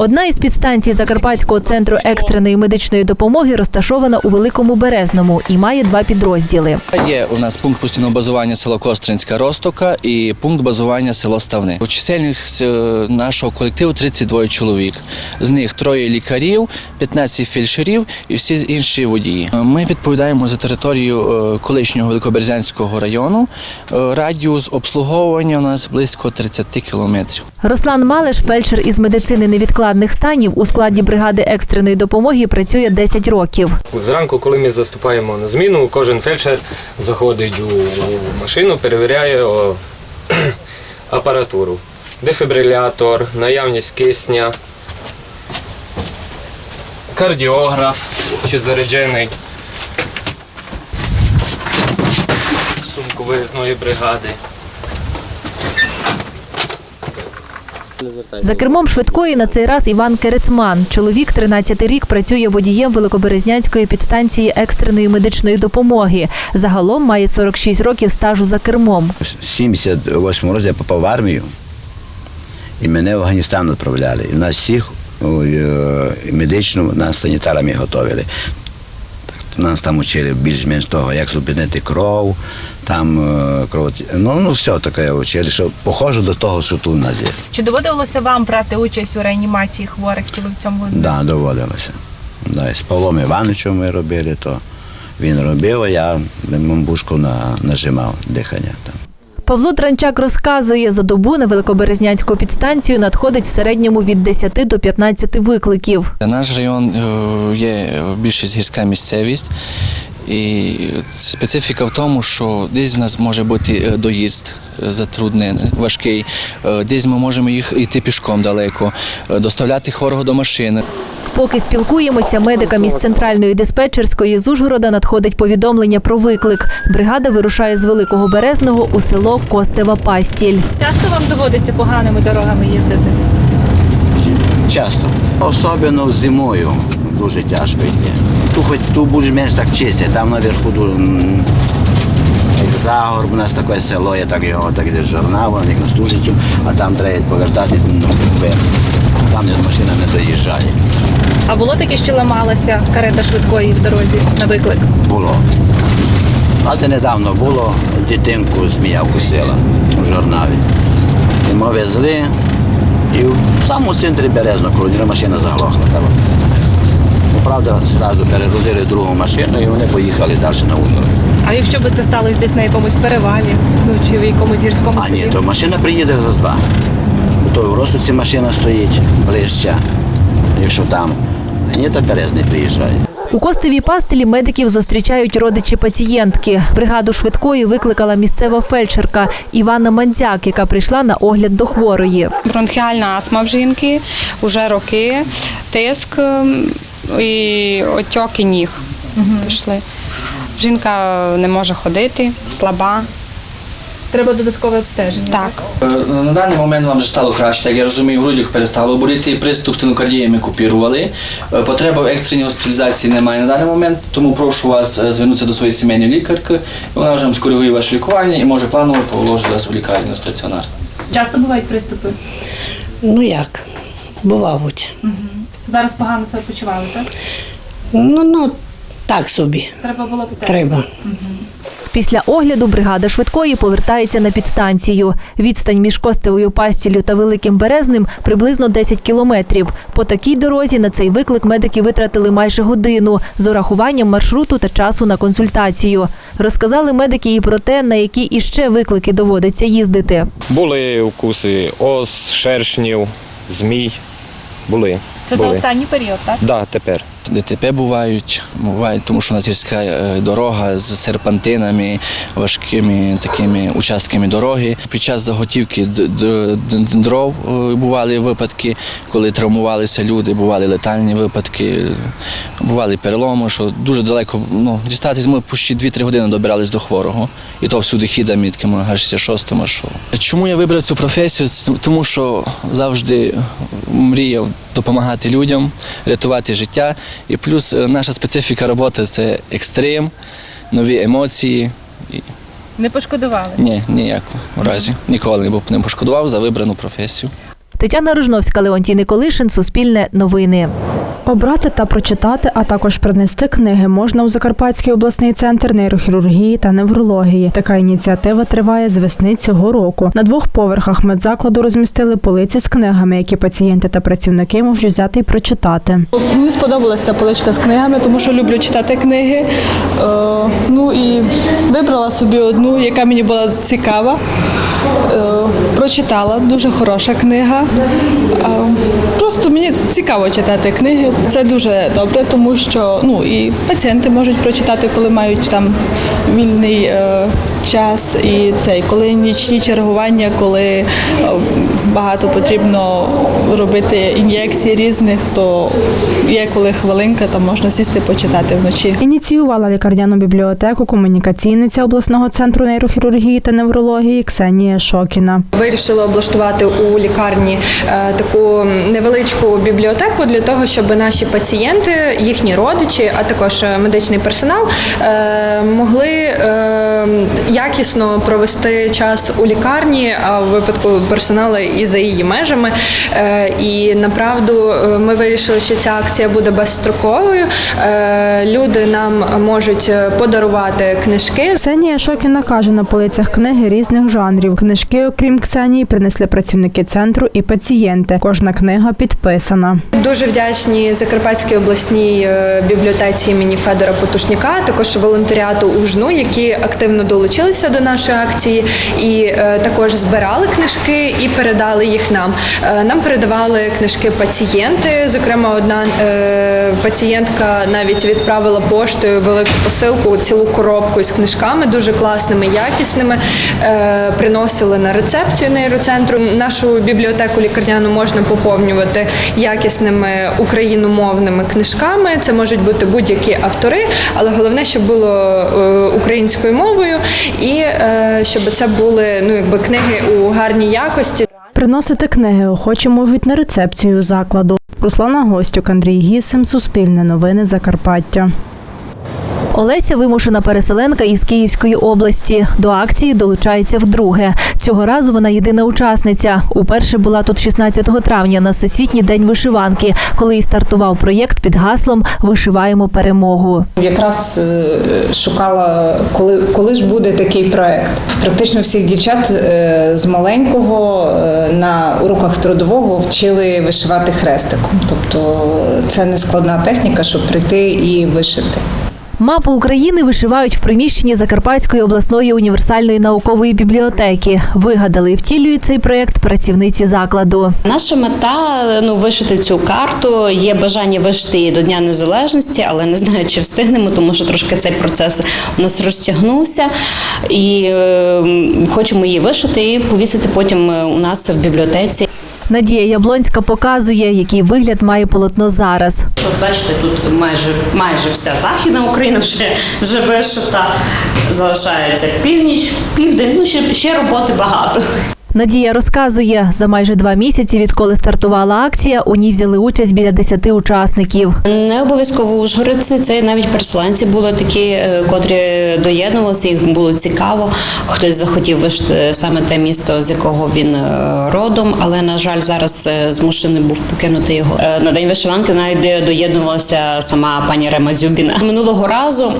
Одна із підстанцій Закарпатського центру екстреної медичної допомоги розташована у Великому Березному і має два підрозділи. Є у нас пункт постійного базування село Костринська Ростока і пункт базування село Ставни. У чисельних е, нашого колективу 32 чоловік. З них троє лікарів, 15 фельдшерів і всі інші водії. Е, Ми відповідаємо за територію е, колишнього Великоберезянського району. Радіус обслуговування у нас близько 30 кілометрів. Руслан Малеш, фельдшер із медицини невідкладних станів, у складі бригади екстреної допомоги працює 10 років. Зранку, коли ми заступаємо на зміну, кожен фельдшер заходить у машину, перевіряє апаратуру. Дефібрилятор, наявність кисня, кардіограф, чи заряджений, сумку виїзної бригади. За кермом швидкої на цей раз Іван Керецман. Чоловік 13 рік працює водієм Великоберезнянської підстанції екстреної медичної допомоги. Загалом має 46 років стажу за кермом. В 78 році я попав в армію, і мене в Афганістан відправляли. І нас всіх е, медично нас санітарами готували. Так, Нас там учили більш-менш того, як зупинити кров, там е, кров. Ну, ну все таке учили, що похоже до того, що тут у нас є. Чи доводилося вам брати участь у реанімації хворих? Чи ви в цьому Да, доводилося. Да, з Павлом Івановичем ми робили, то він робив, а я мамбушку на, нажимав дихання. Там. Павло Транчак розказує, за добу на Великоберезнянську підстанцію надходить в середньому від 10 до 15 викликів. Наш район е, є більшість гірська місцевість. І специфіка в тому, що десь в нас може бути е, доїзд затруднений, важкий, е, десь ми можемо їх йти пішком далеко, доставляти хворого до машини. Поки спілкуємося, медикам із центральної диспетчерської з Ужгорода надходить повідомлення про виклик. Бригада вирушає з Великого Березного у село Костева Пастіль. часто вам доводиться поганими дорогами їздити? Часто. Особливо зимою дуже тяжко йти. Ту хоч ту більш-менш так чисте, там наверху дуже, як Загорб, у нас таке село, є так його так журнал, як на Стужицю, а там треба повертати ну, вверх. Там де машина не доїжджає. А було таке, що ламалася карета швидкої в дорозі на виклик? Було. А це недавно було, дитинку змія вкусила у журналі. І ми везли, і в самому центрі Березно, коли машина заглохла. Ну, правда, одразу перегрузили другу машину і вони поїхали далі на Ужгород. А якщо б це сталося десь на якомусь перевалі, ну чи в якомусь гірському А ні, то машина приїде за два. То в Ростовці машина стоїть ближче, якщо там. Ні, то Березний приїжджає. У Костевій пастелі медиків зустрічають родичі пацієнтки. Бригаду швидкої викликала місцева фельдшерка Івана Мандзяк, яка прийшла на огляд до хворої. Бронхіальна астма в жінки, вже роки, тиск ем, і отьоки ніг пішли. Жінка не може ходити, слаба. Треба додаткове обстеження. Так. Е, На даний момент вам вже стало краще, як я розумію, в грудях перестало боліти, приступ стенокардії ми купірували. Е, Потреби в екстреній госпіталізації немає на даний момент, тому прошу вас е, звернутися до своєї сімейної лікарки. Вона вже вам скоригує ваше лікування і може планово положити вас у лікарню на стаціонар. Часто бувають приступи. Ну як, бувають. Зараз погано себе почували, так? Ну, ну, так собі. Треба було обстежити. Треба. Після огляду бригада швидкої повертається на підстанцію. Відстань між Костевою пастіллю та Великим Березним приблизно 10 кілометрів. По такій дорозі на цей виклик медики витратили майже годину з урахуванням маршруту та часу на консультацію. Розказали медики і про те, на які іще виклики доводиться їздити. Були укуси ос, шершнів, змій. Були. Це за останній період, так? Да, тепер. ДТП бувають, бувають, тому що у нас гірська е, дорога з серпантинами, важкими такими участками дороги. Під час заготівки дров е, бували випадки, коли травмувалися люди, бували летальні випадки, бували переломи, що дуже далеко ну, дістатись ми почти 2-3 години добирались до хворого. І то всюди хідами, такими аж 66 що. Чому я вибрав цю професію? Тому що завжди мріяв допомагати людям, рятувати життя. І плюс е, наша специфіка роботи це екстрим, нові емоції. Не пошкодували. ні, ніяк у разі. Ніколи не був не пошкодував за вибрану професію. Тетяна Ружновська, Леонтій Николишин, Суспільне новини. Обрати та прочитати, а також принести книги можна у Закарпатський обласний центр нейрохірургії та неврології. Така ініціатива триває з весни цього року. На двох поверхах медзакладу розмістили полиці з книгами, які пацієнти та працівники можуть взяти і прочитати. Мені сподобалася ця поличка з книгами, тому що люблю читати книги. Е, ну і вибрала собі одну, яка мені була цікава. Е, прочитала, дуже хороша книга. Е, просто мені цікаво читати книги. Це дуже добре, тому що ну і пацієнти можуть прочитати, коли мають там вільний е, час, і цей, коли нічні чергування, коли е, багато потрібно робити ін'єкцій різних, то є коли хвилинка, там можна сісти почитати вночі. Ініціювала лікарняну бібліотеку комунікаційниця обласного центру нейрохірургії та неврології Ксенія Шокіна. Вирішили облаштувати у лікарні е, таку невеличку бібліотеку для того, щоб наші пацієнти, їхні родичі, а також е, медичний персонал е, могли е, якісно провести час у лікарні, а в випадку персоналу і за її межами. І направду ми вирішили, що ця акція буде безстроковою. Люди нам можуть подарувати книжки Ксенія Шокіна каже, на полицях книги різних жанрів. Книжки, окрім Ксенії, принесли працівники центру і пацієнти. Кожна книга підписана. Дуже вдячні Закарпатській обласній е, бібліотеці імені Федора Потушняка, також волонтеріату УЖНУ, які активно долучилися до нашої акції і е, також збирали книжки і передали їх нам. Е, Нам передавали книжки пацієнти. Зокрема, одна пацієнтка навіть відправила поштою велику посилку, цілу коробку з книжками, дуже класними, якісними. Приносили на рецепцію нейроцентру. Нашу бібліотеку лікарняну можна поповнювати якісними україномовними книжками. Це можуть бути будь-які автори, але головне, щоб було е, українською мовою, і е, щоб це були ну якби книги у гарній якості. Приносити книги охочі можуть на рецепцію закладу. Руслана Гостюк, Андрій Гісим, Суспільне новини Закарпаття. Олеся вимушена переселенка із Київської області. До акції долучається вдруге. Цього разу вона єдина учасниця. Уперше була тут 16 травня на Всесвітній день вишиванки, коли і стартував проєкт під гаслом Вишиваємо перемогу. Якраз е, шукала, коли, коли ж буде такий проект. Практично всіх дівчат е, з маленького е, на уроках трудового вчили вишивати хрестиком. Тобто це не складна техніка, щоб прийти і вишити. Мапу України вишивають в приміщенні Закарпатської обласної універсальної наукової бібліотеки. Вигадали втілюють цей проєкт працівниці закладу. Наша мета ну вишити цю карту. Є бажання вишити її до Дня Незалежності, але не знаю, чи встигнемо, тому що трошки цей процес у нас розтягнувся. І е, хочемо її вишити і повісити потім е, у нас в бібліотеці. Надія Яблонська показує, який вигляд має полотно зараз. От бачите, тут майже майже вся західна Україна вже, вже вишита. Залишається північ, південь. Ну ще, ще роботи багато. Надія розказує, за майже два місяці, відколи стартувала акція, у ній взяли участь біля десяти учасників. Не обов'язково ужгородці, це навіть переселенці були такі, е, котрі доєднувалися, їм було цікаво. Хтось захотів вишити саме те місто, з якого він е, родом, але на жаль, зараз е, змушений був покинути його. Е, На день вишиванки навіть доєднувалася сама пані Рема Зюбіна. Минулого разу.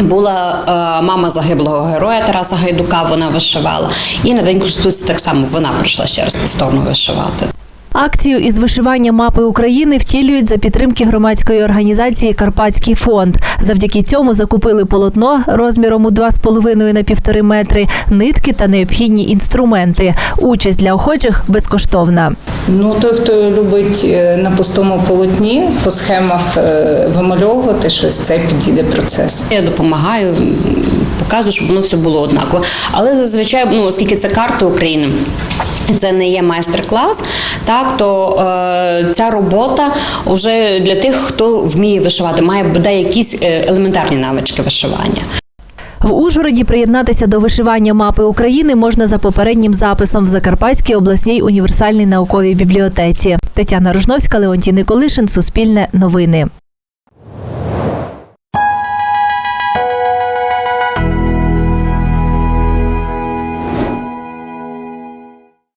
Була е, мама загиблого героя Тараса Гайдука, вона вишивала. І на день Конституції так само вона прийшла ще раз повторно вишивати. Акцію із вишивання мапи України втілюють за підтримки громадської організації Карпатський фонд. Завдяки цьому закупили полотно розміром у 2,5 на 1,5 метри, нитки та необхідні інструменти. Участь для охочих безкоштовна. Ну, той, хто любить е, на пустому полотні по схемах е, вимальовувати щось, це підійде процес. Я допомагаю, показую, щоб воно все було однаково. Але зазвичай, ну оскільки це карта України. Це не є майстер-клас, так то е, ця робота вже для тих, хто вміє вишивати, має бодай якісь е, елементарні навички вишивання. В Ужгороді приєднатися до вишивання мапи України можна за попереднім записом в Закарпатській обласній універсальній науковій бібліотеці. Тетяна Рожновська, Леонтій Николишин, Суспільне новини.